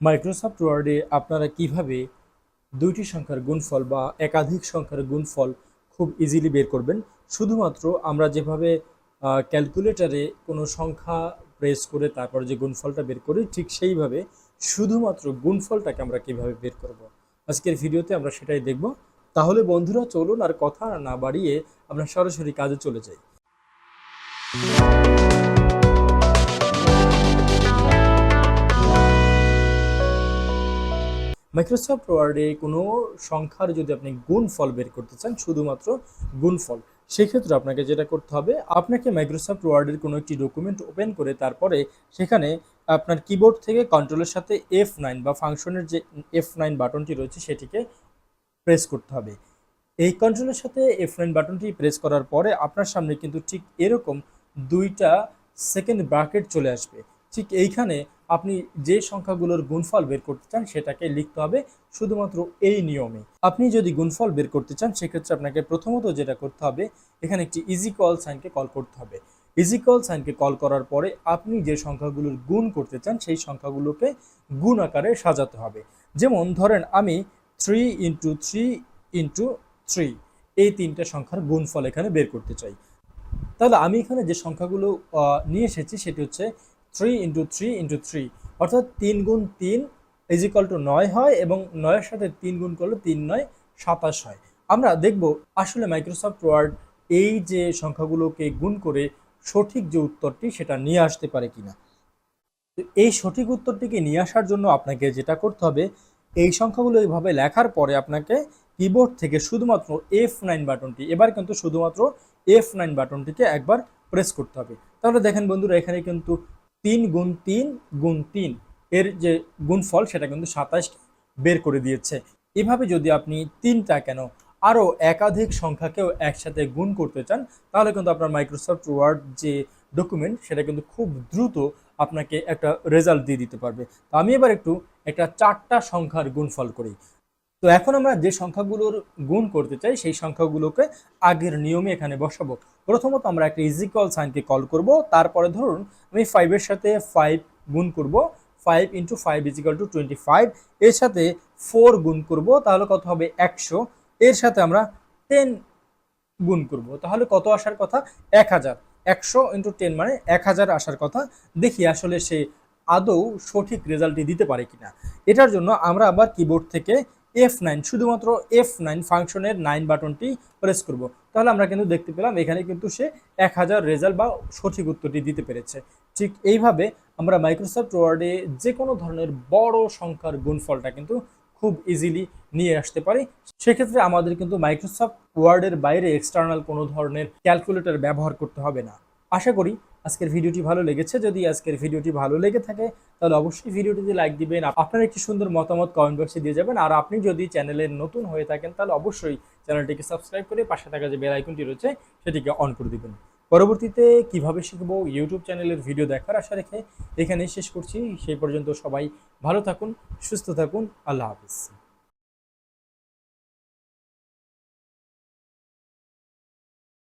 Microsoft ওয়ার্ডে আপনারা কীভাবে দুইটি সংখ্যার গুণফল বা একাধিক সংখ্যার গুণফল খুব ইজিলি বের করবেন? শুধুমাত্র আমরা যেভাবে ক্যালকুলেটরে কোনো সংখ্যা প্রেস করে তারপর যে গুণফলটা বের করি, ঠিক সেইভাবে শুধুমাত্র গুণফলটাকে আমরা কীভাবে বের করব? আজকের ভিডিওতে আমরা সেটাই দেখব। তাহলে বন্ধুরা চলুন আর কথা না বাড়িয়ে আমরা সরাসরি কাজে চলে যাই। মাইক্রোসফট ওয়ার্ডে কোনো সংখ্যার যদি আপনি গুণফল বের করতে চান, শুধুমাত্র গুণফল, সেক্ষেত্রে আপনাকে যেটা করতে হবে, আপনাকে মাইক্রোসফট ওয়ার্ডের কোনো একটি ডকুমেন্ট ওপেন করে তারপরে সেখানে আপনার কিবোর্ড থেকে কন্ট্রোলের সাথে এফ নাইন বা ফাংশনের যে এফ নাইন বাটনটি রয়েছে, সেটিকে প্রেস করতে হবে। এই কন্ট্রোলের সাথে এফ নাইন বাটনটি প্রেস করার পরে আপনার সামনে কিন্তু ঠিক এরকম দুইটা সেকেন্ড ব্র্যাকেট চলে আসবে। ঠিক এইখানে আপনি যে সংখ্যাগুলোর গুণফল বের করতে চান সেটাকে লিখতে হবে শুধুমাত্র এই নিয়মে। আপনি যদি গুণফল বের করতে চান, সেক্ষেত্রে আপনাকে প্রথমত যেটা করতে হবে, এখানে একটি ইজি কল সাইনকে কল করতে হবে। ইজি কল সাইনকে কল করার পরে আপনি যে সংখ্যাগুলোর গুণ করতে চান, সেই সংখ্যাগুলোকে গুণ আকারে সাজাতে হবে। যেমন ধরেন আমি three into three into three এই তিনটা সংখ্যার গুণফল এখানে বের করতে চাই। তাহলে আমি এখানে যে সংখ্যাগুলো নিয়ে এসেছি, সেটি হচ্ছে three into three into three অর্থাৎ তিন গুণ তিন ইজিকাল টু নয় হয় এবং নয়ের সাথে তিন গুণ করলে তিন নয় সাতাশ হয়। আমরা দেখব আসলে মাইক্রোসফট ওয়ার্ড এই যে সংখ্যাগুলোকে গুণ করে সঠিক যে উত্তরটি সেটা নিয়ে আসতে পারে কিনা। এই সঠিক উত্তরটিকে নিয়ে আসার জন্য আপনাকে যেটা করতে হবে, এই সংখ্যাগুলো এইভাবে লেখার পরে আপনাকে কিবোর্ড থেকে শুধুমাত্র এফ নাইন বাটনটি, এবার কিন্তু শুধুমাত্র এফ নাইন বাটনটিকে একবার প্রেস করতে হবে। তাহলে দেখেন বন্ধুরা, এখানে কিন্তু তিন গুণ তিন গুণ তিন এর যে গুণফল সেটা কিন্তু সাতাশ বের করে দিয়েছে। এভাবে যদি আপনি তিনটা কেন আরও একাধিক সংখ্যাকেও একসাথে গুণ করতে চান, তাহলে কিন্তু আপনার মাইক্রোসফট ওয়ার্ড যে ডকুমেন্ট সেটা কিন্তু খুব দ্রুত আপনাকে একটা রেজাল্ট দিয়ে দিতে পারবে। তো আমি এবার একটু একটা চারটা সংখ্যার গুণফল করি। তো এখন আমরা যে সংখ্যাগুলোর গুণ করতে চাই, সেই সংখ্যাগুলোকে আগের নিয়মে এখানে বসাবো। প্রথমত আমরা একটা ইজিকল সাইনকে কল করব, তারপরে ধরুন আমি ফাইভের সাথে ফাইভ গুণ করব five into five is equal to twenty five এর সাথে ফোর গুণ করব, তাহলে কত হবে একশো, এর সাথে আমরা টেন গুণ করব, তাহলে কত আসার কথা? এক হাজার, একশো ইন্টু টেন মানে এক হাজার আসার কথা, দেখি আসলে সে আদৌ সঠিক রেজাল্টটি দিতে পারে কিনা। এটার জন্য আমরা আবার কিবোর্ড থেকে এফ নাইন শুধুমাত্র এফ নাইন ফাংশনের নাইন বাটনটি প্রেস করব। তাহলে আমরা কিন্তু দেখতে পেলাম এখানে কিন্তু সে এক হাজার রেজাল্ট বা সঠিক উত্তরটি দিতে পেরেছে। ঠিক এইভাবে আমরা মাইক্রোসফট ওয়ার্ডে যে কোনো ধরনের বড় সংখ্যার গুণফলটা কিন্তু খুব ইজিলি নিয়ে আসতে পারি। সেক্ষেত্রে আমাদের কিন্তু মাইক্রোসফট ওয়ার্ডের বাইরে এক্সটার্নাল কোনো ধরনের ক্যালকুলেটর ব্যবহার করতে হবে না। আশা করি আজকের ভিডিওটি ভালো লেগেছে, যদি আজকের ভিডিওটি ভালো লেগে থাকে, তাহলে অবশ্যই ভিডিওটিতে লাইক দিবেন। আপনার একটি সুন্দর মতামত কমেন্ট বক্সে দিয়ে যাবেন। আর আপনি যদি চ্যানেলে নতুন হয়ে থাকেন, তাহলে অবশ্যই চ্যানেলটিকে সাবস্ক্রাইব করে পাশে থাকা যে বেল আইকনটি রয়েছে, সেটিকে অন করে দিবেন। পরবর্তীতে কীভাবে শিখব ইউটিউব চ্যানেলের ভিডিও দেখার আশা রেখে এখানেই শেষ করছি। সেই পর্যন্ত সবাই ভালো থাকুন, সুস্থ থাকুন। আল্লাহ হাফিজ।